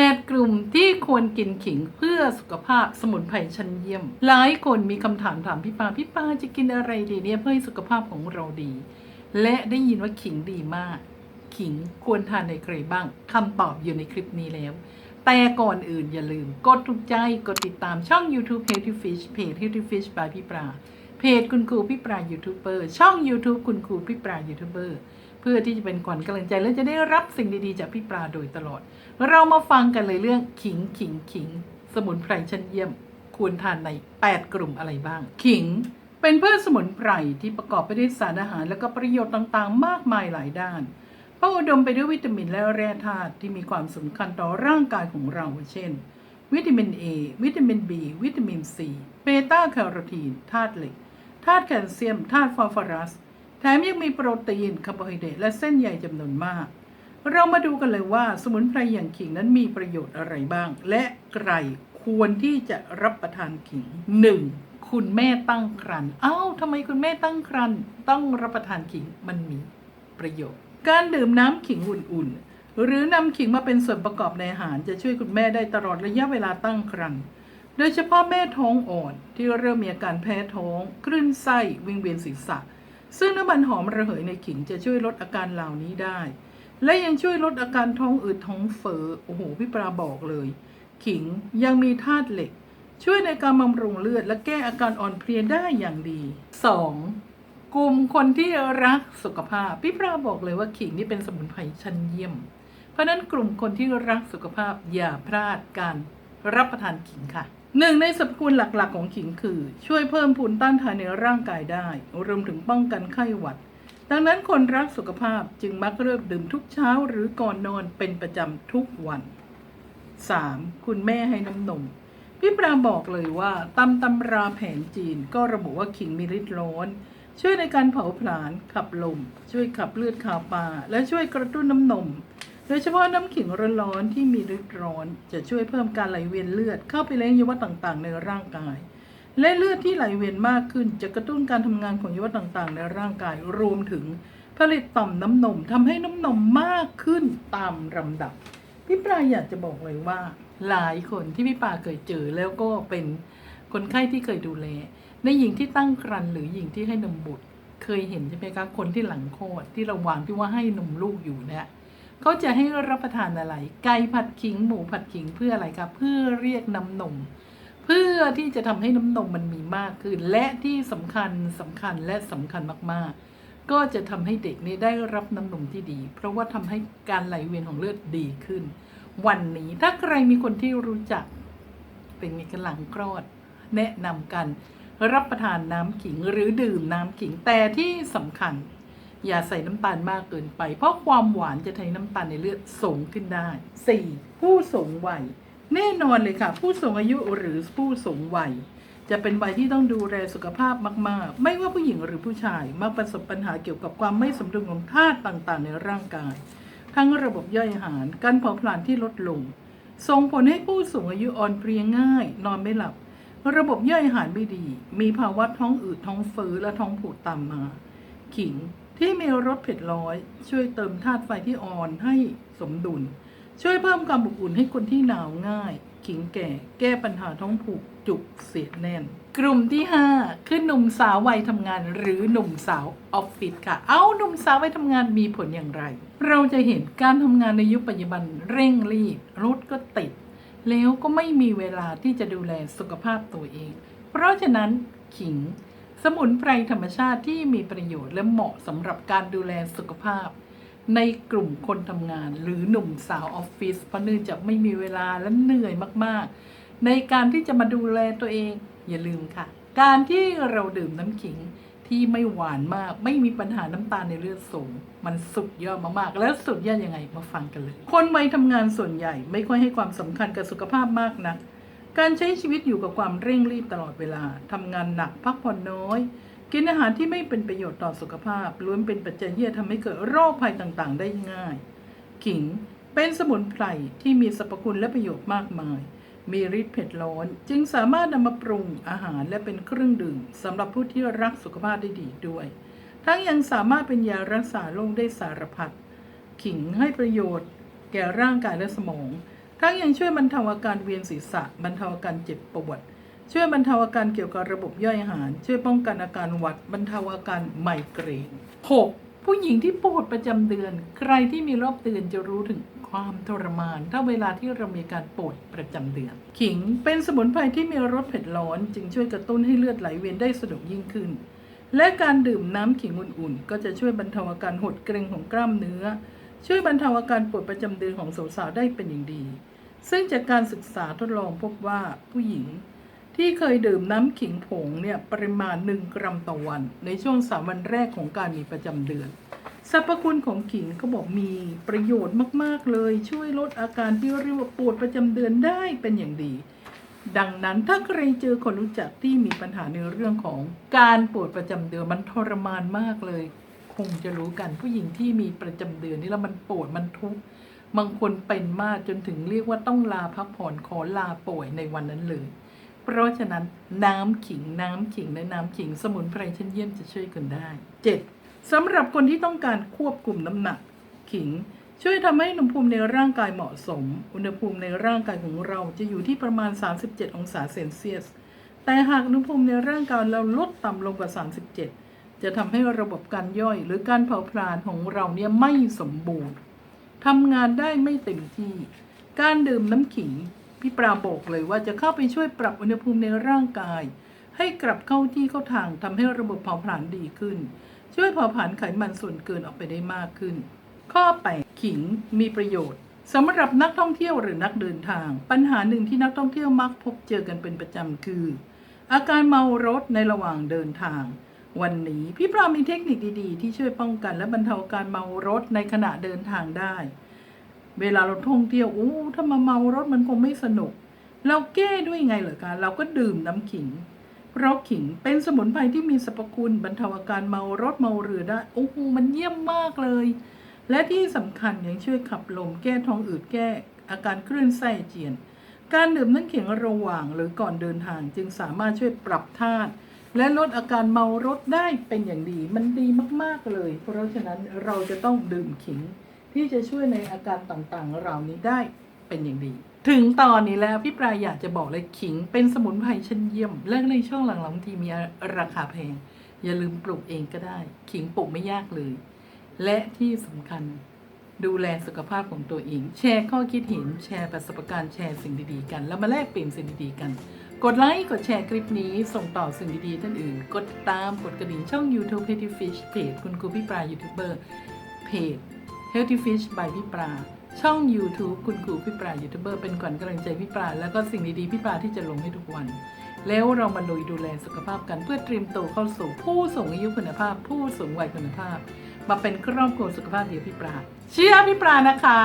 8 กลุ่มที่ควรกินขิงเพื่อสุขภาพสมุนไพรชั้นเยี่ยม หลายคนมีคำถามถามพี่ปาพี่ปาจะกินอะไรดีเนี่ยเพื่อให้สุขภาพของเราดี และได้ยินว่าขิงดีมาก ขิงควรทานในใครบ้างคำตอบอยู่ในคลิปนี้แล้ว แต่ก่อนอื่นอย่าลืม กดถูกใจกดติดตามช่อง YouTube Healthy Fish เพจ Healthy Fish by พี่ปราเพจคุณครูพี่ปรายูทูบเบอร์ช่อง YouTube คุณครูพี่ปรายูทูบเบอร์ เพื่อที่จะเป็นขวัญกำลังใจและจะได้รับสิ่งดีๆ จากพี่ปราโดยตลอด เรามาฟังกันเลยเรื่องขิงขิงขิง สมุนไพรชั้นเยี่ยมควรทานใน 8 กลุ่มอะไรบ้าง ขิงเป็นพืชสมุนไพรที่ประกอบไปด้วยสารอาหาร และก็ประโยชน์ต่างๆ มากมายหลายด้านเพราะอุดมไปด้วยวิตามินและแร่ธาตุที่มีความสำคัญต่อร่างกายของเรา เช่น วิตามิน A วิตามิน B วิตามิน C เบต้าแคโรทีนธาตุเหล็กธาตุแคลเซียมธาตุฟอสฟอรัส แถมยังมีโปรตีนคาร์โบไฮเดรตและเส้นใยจำนวนมาก เรามาดูกันเลยว่าสมุนไพรอย่างขิงนั้นมีประโยชน์อะไรบ้าง และใครควรที่จะรับประทานขิง 1. คุณแม่ตั้งครรภ์เอ้าทำไมคุณแม่ตั้งครรภ์ต้องรับประทานขิงมันมีประโยชน์ การดื่มน้ำขิงอุ่นๆ หรือนำขิงมาเป็นส่วนประกอบในอาหาร จะช่วยคุณแม่ได้ตลอดระยะเวลาตั้งครรภ์โดยเฉพาะแม่ท้องอ่อนที่เริ่มมีอาการแพ้ท้อง คลื่นไส้วิงเวียนศีรษะ ซึ่งน้ำมันหอมระเหยในขิงจะช่วยลดอาการเหล่านี้ได้ และยังช่วยลดอาการท้องอืดท้องเฟ้อโอ้โหพี่ปราบอกเลย ขิงยังมีธาตุเหล็ก ช่วยในการบำรุงเลือดและแก้อาการอ่อนเพลียได้อย่างดี 2. กลุ่มคนที่รักสุขภาพ พี่ปราบอกเลยว่าขิงนี่เป็นสมุนไพรชั้นเยี่ยม เพราะนั้นกลุ่มคนที่รักสุขภาพอย่าพลาดการรับประทานขิงค่ะ หนึ่งในสรรพคุณหลักๆ ของขิงคือ ช่วยเพิ่มภูมิต้านทานในร่างกายได้ รวมถึงป้องกันไข้หวัด ดังนั้นคนรักสุขภาพจึงมักเลือกดื่มทุกเช้าหรือก่อนนอนเป็นประจำทุกวัน 3. คุณแม่ให้น้ำนม พี่ปราบอกเลยว่าตำตำราแผนจีนก็ระบุว่าขิงมีฤทธิ์ร้อน ช่วยในการเผาผลาญขับลม ช่วยขับเลือดขาวปลาและช่วยกระตุ้นน้ำนม โดยเฉพาะน้ำขิงร้อนๆที่มีฤทธิ์ร้อน จะช่วยเพิ่มการไหลเวียนเลือดเข้าไปเลี้ยงยวต่างๆ ในร่างกาย และเลือดที่ไหลเวียนมากขึ้นจะกระตุ้นการทำงานของยวต่างๆ ในร่างกายรวมถึงผลิตต่อมน้ำนมทำให้น้ำนมมากขึ้นตามลำดับ พี่ปลาอยากจะบอกเลยว่า หลายคนที่พี่ปลาเคยเจอแล้วก็เป็นคนไข้ที่เคยดูแล ในหญิงที่ตั้งครรภ์หรือหญิงที่ให้นมบุตร เคยเห็นใช่ไหมคะคนที่หลังคลอดที่ระหว่างที่ว่าให้นมลูกอยู่เนี่ย เขาจะให้รับประทานอะไร ไก่ผัดขิงหมูผัดขิงเพื่ออะไรครับเพื่อเรียกน้ำนม เพื่อที่จะทำให้น้ำนมมันมีมากขึ้น และที่สำคัญสำคัญและสำคัญมากๆ ก็จะทำให้เด็กนี้ได้รับน้ำนมที่ดี เพราะว่าทำให้การไหลเวียนของเลือดดีขึ้น วันนี้ถ้าใครมีคนที่รู้จัก เป็นมีกันหลังคลอด แนะนำกันรับประทานน้ำขิงหรือดื่มน้ำขิงแต่ที่สำคัญ อย่าใส่น้ำตาลมากเกินไป เพราะความหวานจะทำให้น้ำตาลในเลือดสูงขึ้นได้ 4. ผู้สูงวัย แน่นอนเลยค่ะ ผู้สูงอายุหรือผู้สูงวัย จะเป็นวัยที่ต้องดูแลสุขภาพมาก ๆ ไม่ว่าผู้หญิงหรือผู้ชาย มักประสบปัญหาเกี่ยวกับความไม่สมดุลของธาตุต่างๆ ในร่างกาย ทั้งระบบย่อยอาหาร การเผาผลาญที่ลดลง ส่งผลให้ผู้สูงอายุอ่อนเพลียง่าย นอนไม่หลับ ระบบย่อยอาหารไม่ดี มีภาวะท้องอืดท้องเฟ้อและท้องผูกตามมา ขิง ที่มีรสเผ็ดร้อย ช่วยเติมธาตุไฟที่อ่อนให้สมดุล ช่วยเพิ่มความอบอุ่นให้คนที่หนาวง่าย ขิงแก่ แก้ปัญหาท้องผูกจุกเสียดแน่น กลุ่มที่ 5 คือหนุ่มสาววัยทำงานหรือหนุ่มสาวออฟฟิศค่ะ เอาหนุ่มสาววัยทำงานมีผลอย่างไร เราจะเห็นการทำงานในยุคปัจจุบันเร่งรีบรถก็ติด แล้วก็ไม่มีเวลาที่จะดูแลสุขภาพตัวเอง เพราะฉะนั้นขิง สมุนไพรธรรมชาติที่มีประโยชน์และเหมาะสำหรับการดูแลสุขภาพ ในกลุ่มคนทำงาน หรือหนุ่มสาวออฟฟิศเพราะเนื่องจากไม่มีเวลาและเหนื่อยมากๆ ในการที่จะมาดูแลตัวเอง อย่าลืมค่ะ การที่เราดื่มน้ำขิงที่ไม่หวานมาก ไม่มีปัญหาน้ำตาลในเลือดสูง มันสุดยอดมากๆ แล้วสุดยอดยังไงมาฟังกันเลย คนวัยทำงานส่วนใหญ่ไม่ค่อยให้ความสำคัญกับสุขภาพมากนัก การใช้ชีวิตอยู่กับความเร่งรีบตลอดเวลาทำงานหนักพักผ่อนน้อย กินอาหารที่ไม่เป็นประโยชน์ต่อสุขภาพล้วนเป็นปัจจัยที่ทำให้เกิดโรคภัยต่างๆ ได้ง่าย ขิงเป็นสมุนไพรที่มีสรรพคุณและประโยชน์มากมาย มีฤทธิ์เผ็ดร้อน จึงสามารถนำมาปรุงอาหารและเป็นเครื่องดื่มสำหรับผู้ที่รักสุขภาพได้ดีด้วย ทั้งยังสามารถเป็นยารักษาโรคได้สารพัดขิงให้ประโยชน์ แก่ร่างกายและสมอง ทั้งยังช่วยบรรเทาอาการเวียนศีรษะ บรรเทาอาการเจ็บปวด ช่วยบรรเทาอาการเกี่ยวกับระบบย่อยอาหาร ช่วยป้องกันอาการหวัด บรรเทาอาการไมเกรน 6. ผู้หญิงที่ปวดประจำเดือน ใครที่มีรอบเดือนจะรู้ถึงความทรมาน ถ้าเวลาที่เรามีการปวดประจำเดือน ขิงเป็นสมุนไพรที่มีรสเผ็ดร้อน จึงช่วยกระตุ้นให้เลือดไหลเวียนได้สะดวกยิ่งขึ้น และการดื่มน้ำขิงอุ่นๆ ก็จะช่วยบรรเทาอาการหดเกร็งของกล้ามเนื้อ ช่วยบรรเทาอาการปวดประจำเดือนของสาวๆได้เป็นอย่างดี ซึ่งจากการศึกษาทดลองพบว่าผู้หญิงที่เคยดื่มน้ำขิงผงเนี่ยปริมาณ 1 กรัมต่อวัน ในช่วงสามวันแรกของการมีประจำเดือนสรรพคุณของขิงก็บอกมีประโยชน์มาก ๆ เลย ช่วยลดอาการที่เรียกว่าปวดประจำเดือนได้เป็นอย่างดี ดังนั้นถ้าใครเจอคนรู้จักที่มีปัญหาในเรื่องของการปวดประจำเดือนมันทรมานมากเลย คงจะรู้กันผู้หญิงที่มีประจำเดือนนี่แล้วมันปวดมันทุกข์ บางคนเป็นมากจนถึงเรียกว่าต้องลาพักผ่อนขอลาป่วยในวันนั้นเลย เพราะฉะนั้นน้ำขิงน้ำขิงและน้ำขิงสมุนไพรชั้นเยี่ยมจะช่วยกันได้ 7. สำหรับคนที่ต้องการควบคุมน้ำหนัก ขิงช่วยทำให้อุณหภูมิในร่างกายเหมาะสม อุณหภูมิในร่างกายของเราจะอยู่ที่ประมาณ 37 องศาเซนเซียส แต่หากอุณหภูมิในร่างกายเราลดต่ำลงกว่า 37 จะทำให้ระบบการย่อยหรือการเผาผลาญของเราเนี่ยไม่สมบูรณ์ ทำงานได้ไม่เต็มที่ การดื่มน้ำขิง พี่ปราบอกเลยว่าจะเข้าไปช่วยปรับอุณหภูมิในร่างกาย ให้กลับเข้าที่เข้าทางทำให้ระบบเผาผลาญดีขึ้น ช่วยเผาผลาญไขมันส่วนเกินออกไปได้มากขึ้น ข้อ8ขิงมีประโยชน์สำหรับนักท่องเที่ยวหรือนักเดินทาง ปัญหาหนึ่งที่นักท่องเที่ยวมักพบเจอกันเป็นประจำคือ อาการเมารถในระหว่างเดินทาง วันนี้พี่ปรามีเทคนิคดีๆ ที่ช่วยป้องกันและบรรเทาอาการเมารถในขณะเดินทางได้ เวลาเราท่องเที่ยวโอ้ถ้ามาเมารถมันคงไม่สนุก เราแก้ด้วยไงเหรอคะเราก็ดื่มน้ำขิง เพราะขิงเป็นสมุนไพรที่มีสรรพคุณบรรเทาอาการเมารถเมาเรือได้โอ้โหมันเยี่ยมมากเลย และที่สำคัญยังช่วยขับลมแก้ท้องอืดแก้ อาการคลื่นไส้เจียน การดื่มน้ำขิงระหว่างหรือก่อนเดินทางจึงสามารถช่วยปรับธาตุ และลดอาการเมารถได้เป็นอย่างดี มันดีมากๆเลย เพราะฉะนั้นเราจะต้องดื่มขิงที่จะช่วยในอาการต่างๆเหล่านี้ได้เป็นอย่างดี ถึงตอนนี้แล้วพี่ปลายอยากจะบอกเลยขิงเป็นสมุนไพรชั้นเยี่ยม และในช่วงหลังๆที่มีราคาแพง อย่าลืมปลูกเองก็ได้ ขิงปลูกไม่ยากเลย และที่สำคัญดูแลสุขภาพของตัวเอง แชร์ข้อคิดเห็น แชร์ประสบการณ์ แชร์สิ่งดีๆกัน แล้วมาแลกเปลี่ยนสิ่งดีๆกัน กดไลค์ กดแชร์คลิปนี้ส่งต่อสิ่งดีๆท่านอื่นกดติดตามกดกระดิ่งช่อง YouTube Healthy Fish เพจคุณครูพี่ปลายูทูบเบอร์เพจ Healthy Fish by พี่ปลาช่อง YouTube คุณครูพี่ปลายูทูบเบอร์เป็นขวัญกำลังใจพี่ปลาแล้วก็สิ่งดีๆพี่ปลาที่จะลงให้ทุกวัน แล้วเรามาลุยดูแลสุขภาพกันเพื่อเตรียมตัวเข้าสู่ผู้สูงอายุคุณภาพ ผู้สูงวัยคุณภาพ มาเป็นครอบครัวสุขภาพเดียวพี่ปลาเชื่อพี่ปลานะคะ